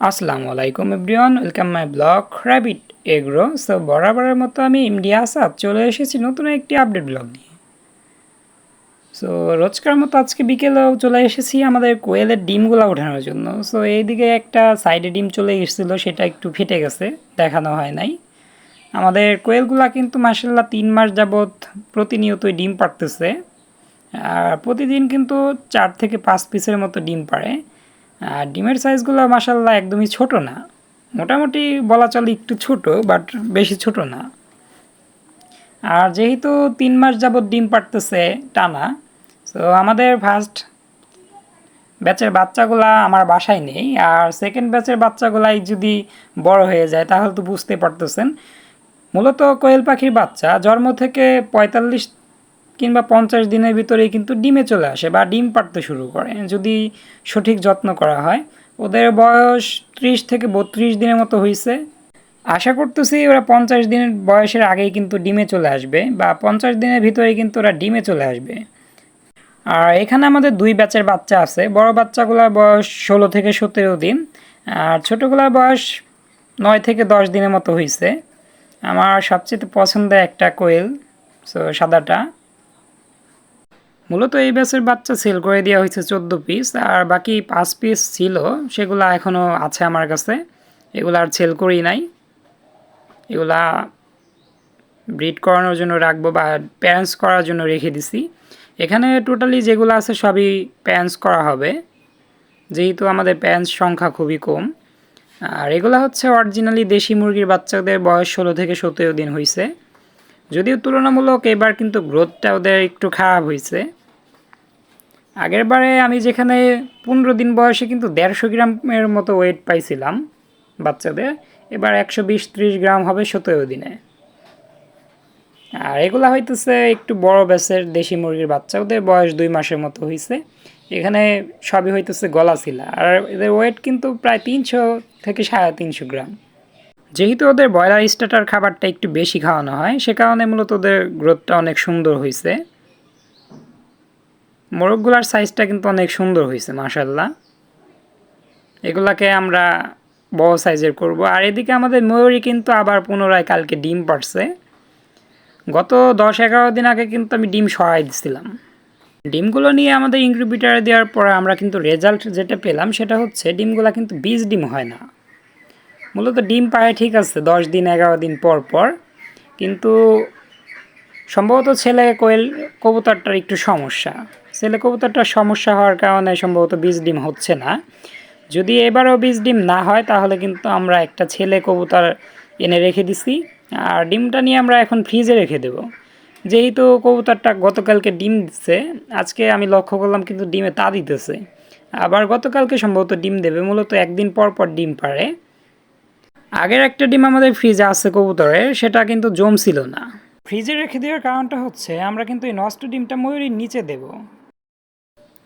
আসসালামু আলাইকুম everyone, welcome my blog Rabbit Agro so বরাবরের মতো আমি ইন্ডিয়া আসাদ চলে এসেছি নতুন একটি আপডেট ব্লগ নিয়ে। সো রোজকার মতো আজকে বিকেলেও চলে এসেছি আমাদের কোয়েলের ডিমগুলো ওঠানোর জন্য। সো এইদিকে একটা সাইডে ডিম চলে এসেছিল, সেটা একটু ফেটে গেছে, দেখানো হয় নাই। আমাদের কোয়েলগুলা কিন্তু মাসাল্লাহ তিন মাস যাবৎ প্রতিনিয়তই ডিম পাড়তেছে। আর প্রতিদিন কিন্তু চার থেকে পাঁচ পিসের মতো ডিম পাড়ে। আর ডিমের সাইজগুলো মাসাল্লাহ একদমই ছোট না। মোটামুটি বলা চলে একটু ছোট বাট বেশি ছোট না। আর যেহেতু তিন মাস যাবৎ ডিম পাড়তেছে টানা তো আমাদের ফার্স্ট ব্যাচের বাচ্চাগুলা আমার বাসায় নেই। আর সেকেন্ড ব্যাচের বাচ্চাগুলাই যদি বড় হয়ে যায়, তাহলে তো বুঝতে পারতেছেন। মূলত কোয়েল পাখির বাচ্চা, জন্ম থেকে পঁয়তাল্লিশ কিংবা পঞ্চাশ দিনের ভিতরেই কিন্তু ডিমে চলে আসে বা ডিম পাড়তে শুরু করে। যদি সঠিক যত্ন করা হয়। ওদের বয়স ত্রিশ থেকে বত্রিশ দিনের মতো হয়েছে আশা করতেছি ওরা পঞ্চাশ দিনের বয়সের আগেই কিন্তু ডিমে চলে আসবে বা পঞ্চাশ দিনের ভিতরেই কিন্তু ওরা ডিমে চলে আসবে। আর এখানে আমাদের দুই ব্যাচের বাচ্চা আছে। বড় বাচ্চাগুলোর বয়স ষোলো থেকে সতেরো দিন। আর ছোটোগুলোর বয়স নয় থেকে দশ দিনের মতো হয়েছে আমার সবচেয়ে পছন্দের একটা কোয়েল সো সাদাটা। মূলত এই ব্যাচের বাচ্চা সেল করে দেওয়া হয়েছে চোদ্দ পিস আর বাকি পাঁচ পিস ছিল, সেগুলো এখনও আছে আমার কাছে। এগুলো আর সেল করি নাই। এগুলা ব্রিড করানোর জন্য রাখব বা প্যারেন্টস করার জন্য রেখে দিছি। এখানে টোটালি যেগুলো আছে সবই প্যারেন্টস করা হবে। যেহেতু আমাদের প্যারেন্টস সংখ্যা খুবই কম। আর এগুলো হচ্ছে অরিজিনালি দেশি মুরগির বাচ্চাদের বয়স ষোলো থেকে সতেরো দিন হয়েছে যদিও তুলনামূলক এবার কিন্তু গ্রোথটা ওদের একটু খারাপ হয়েছে। আগের বারে আমি যেখানে পনেরো দিন বয়সে কিন্তু দেড়শো গ্রামের মতো ওয়েট পাইছিলাম বাচ্চাদের, এবার একশো বিশ ত্রিশ গ্রাম হবে সতেরো দিনে। আর এগুলা হইতেছে একটু বড় ব্যাসের দেশি মুরগির বাচ্চা, ওদের বয়স দুই মাসের মতো হয়েছে এখানে সবই হইতেছে গলা ছিলা আর এদের ওয়েট কিন্তু প্রায় তিনশো থেকে সাড়ে তিনশো গ্রাম। যেহেতু ওদের ব্রয়লার স্টার্টার খাবারটা একটু বেশি খাওয়ানো হয়, সে কারণে মূলত ওদের গ্রোথটা অনেক সুন্দর হয়েছে মোরগগুলার সাইজটা কিন্তু অনেক সুন্দর হয়েছে মাসাল্লাহ এগুলাকে আমরা বড় সাইজের করব। আর এদিকে আমাদের ময়ূরী কিন্তু আবার পুনরায় কালকে ডিম পারছে গত দশ এগারো দিন আগে কিন্তু আমি ডিম সরাই দিছিলাম। ডিমগুলো নিয়ে আমাদের ইনক্রিবিটারে দেওয়ার পরে আমরা কিন্তু রেজাল্ট যেটা পেলাম সেটা হচ্ছে ডিমগুলো কিন্তু বীজ ডিম হয় না। মূলত ডিম পায় ঠিক আছে, দশ দিন, এগারো দিন পর পর। কিন্তু সম্ভবত ছেলে কোয়েল কবুতরটার একটু সমস্যা। ছেলে কবুতরটার সমস্যা হওয়ার কারণে সম্ভবত বীজ ডিম হচ্ছে না। যদি এবারও বীজ ডিম না হয়, তাহলে কিন্তু আমরা একটা ছেলে কবুতর এনে রেখে দিছি। আর ডিমটা নিয়ে আমরা এখন ফ্রিজে রেখে দেব। যেহেতু কবুতরটা গতকালকে ডিম দিচ্ছে আজকে আমি লক্ষ্য করলাম কিন্তু ডিমে তা দিতেছে। আবার গতকালকে সম্ভবত ডিম দেবে, মূলত একদিন পর পর ডিম পারে আগের একটা ডিম আমাদের ফ্রিজে আছে কবুতরের সেটা কিন্তু জমছিল না। ফ্রিজে রেখে দেওয়ার কারণটা হচ্ছে আমরা কিন্তু এই নষ্ট ডিমটা ময়ূরীর নিচে দেব।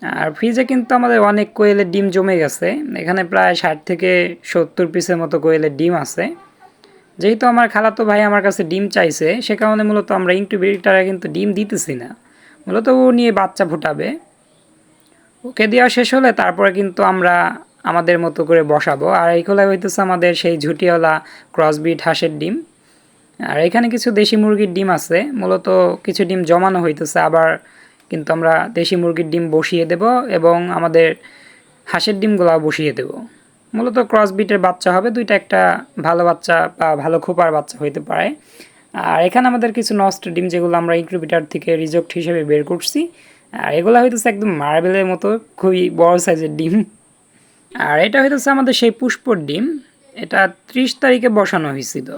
আর ফ্রিজে কিন্তু আমাদের অনেক কোয়েলের ডিম জমে গেছে এখানে প্রায় ষাট থেকে সত্তর পিসের মতো কোয়েলের ডিম আছে। যেহেতু আমার খালাতো ভাই আমার কাছে ডিম চাইছে সে কারণে মূলত আমরা ইনকিউবেটারে কিন্তু ডিম দিতেছি না। মূলত ও নিয়ে বাচ্চা ফুটাবে। ওকে দেওয়া শেষ হলে তারপরে কিন্তু আমরা আমাদের মতো করে বসাবো। আর এইগুলো হইতেছে আমাদের সেই ঝুটিওয়ালা ক্রসবিট হাঁসের ডিম। আর এখানে কিছু দেশি মুরগির ডিম আছে। মূলত কিছু ডিম জমানো হইতেছে, আবার কিন্তু আমরা দেশি মুরগির ডিম বসিয়ে দেব এবং আমাদের হাঁসের ডিমগুলো বসিয়ে দেব। মূলত ক্রসবিটের বাচ্চা হবে, দুইটা একটা ভালো বাচ্চা বা ভালো খোপার বাচ্চা হইতে পারে। আর এখানে আমাদের কিছু নষ্ট ডিম যেগুলো আমরা ইনক্রিবিটার থেকে রিজেক্ট হিসেবে বের করছি। আর এগুলো হইতেছে একদম মার্বেলের মতো, খুবই বড় সাইজের ডিম। আর এটা হইতেছে আমাদের সেই পুষ্পর ডিম। এটা ত্রিশ তারিখে বসানো হয়েছিল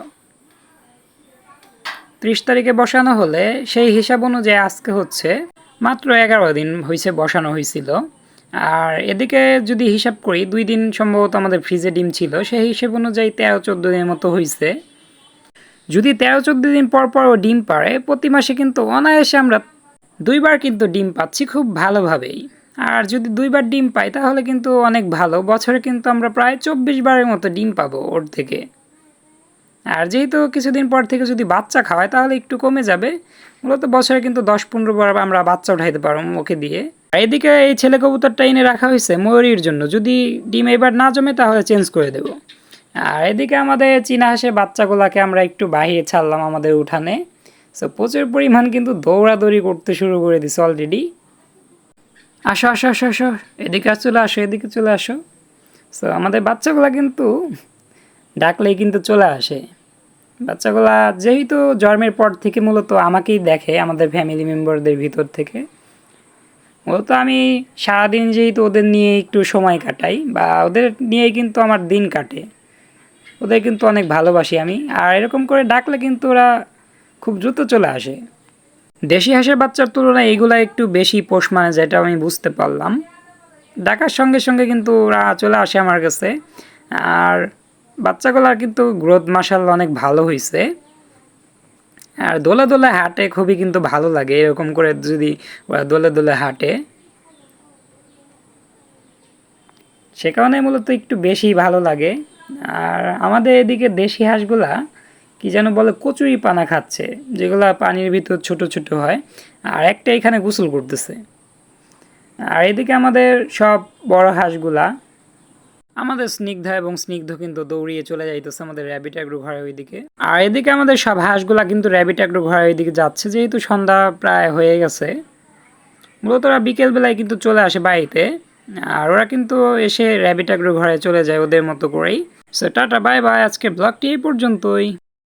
ত্রিশ তারিখে বসানো হলে সেই হিসাব অনুযায়ী আজকে হচ্ছে মাত্র এগারো দিন হয়েছে বসানো হয়েছিল আর এদিকে যদি হিসাব করি, দুই দিন সম্ভবত আমাদের ফ্রিজে ডিম ছিল। সেই হিসেব অনুযায়ী তেরো চোদ্দ দিনের মতো হয়েছে যদি তেরো চোদ্দ দিন পর পর ও ডিম পারে প্রতি মাসে কিন্তু অনায়াসে আমরা দুইবার কিন্তু ডিম পাচ্ছি খুব ভালোভাবেই। আর যদি দুইবার ডিম পাই, তাহলে কিন্তু অনেক ভালো। বছরে কিন্তু আমরা প্রায় চব্বিশ বারের মতো ডিম পাবো ওর থেকে। আর যেহেতু কিছুদিন পর থেকে যদি বাচ্চা খাওয়ায়, তাহলে একটু কমে যাবে। মূলত বছরে কিন্তু দশ পনেরো বার আমরা বাচ্চা উঠাইতে পারব ওকে দিয়ে। আর এদিকে এই ছেলে কবুতরটা এনে রাখা হয়েছে ময়ূরীর জন্য। যদি ডিম এবার না জমে, তাহলে চেঞ্জ করে দেব। আর এদিকে আমাদের চীনা হাঁসের বাচ্চাগুলোকে আমরা একটু বাহিরে ছাড়লাম আমাদের উঠানে। সো প্রচুর পরিমাণ কিন্তু দৌড়াদৌড়ি করতে শুরু করে দিছে অলরেডি আসো আসো আসো আসো। এদিকে চলে আসো, এদিকে চলে আসো। সো আমাদের বাচ্চাগুলা কিন্তু ডাকলেই কিন্তু চলে আসে। বাচ্চাগুলা যেহেতু জন্মের পর থেকে মূলত আমাকেই দেখে, আমাদের ফ্যামিলি মেম্বারদের ভিতর থেকে। মূলত আমি সারাদিন যেহেতু ওদের নিয়ে একটু সময় কাটাই বা ওদের নিয়েই কিন্তু আমার দিন কাটে। ওদের কিন্তু অনেক ভালোবাসি আমি। আর এরকম করে ডাকলে কিন্তু ওরা খুব দ্রুত চলে আসে। দেশি হাঁসের বাচ্চার তুলনায় এইগুলা একটু বেশি পোষ মানে যেটা আমি বুঝতে পারলাম। ডাকার সঙ্গে সঙ্গে কিন্তু ওরা চলে আসে আমার কাছে। আর বাচ্চাগুলার কিন্তু গ্রোথ মাসাল অনেক ভালো হয়েছে আর দোলে দোলে হাঁটে খুবই কিন্তু ভালো লাগে, এরকম করে যদি ওরা দোলে দোলে হাঁটে। সে কারণে মূলত একটু বেশি ভালো লাগে। আর আমাদের এদিকে দেশি হাঁসগুলা কি যেন বলে, কচুরি পানা খাচ্ছে, যেগুলা পানির ভিতর ছোট ছোট হয়, আর একটা এখানে গোসল করতেছে। আর এদিকে আমাদের সব বড় হাঁসগুলা, আমাদের স্নিগ্ধা এবং স্নিগ্ধ কিন্তু দৌড়িয়ে চলে যাইতেছে আমাদের র্যাবিট অ্যাগ্রো ঘরের ওইদিকে। আর এদিকে আমাদের সব হাঁসগুলা কিন্তু র্যাবিট অ্যাগ্রো ঘরের ওইদিকে যাচ্ছে, যেহেতু সন্ধ্যা প্রায় হয়ে গেছে। মূলত ওরা বিকেলবেলায় কিন্তু চলে আসে বাড়িতে, আর ওরা কিন্তু এসে র্যাবিট অ্যাগ্রো ঘরে চলে যায় ওদের মতো করেই। সো টাটা বাই বাই আজকে ব্লগটি এই পর্যন্তই।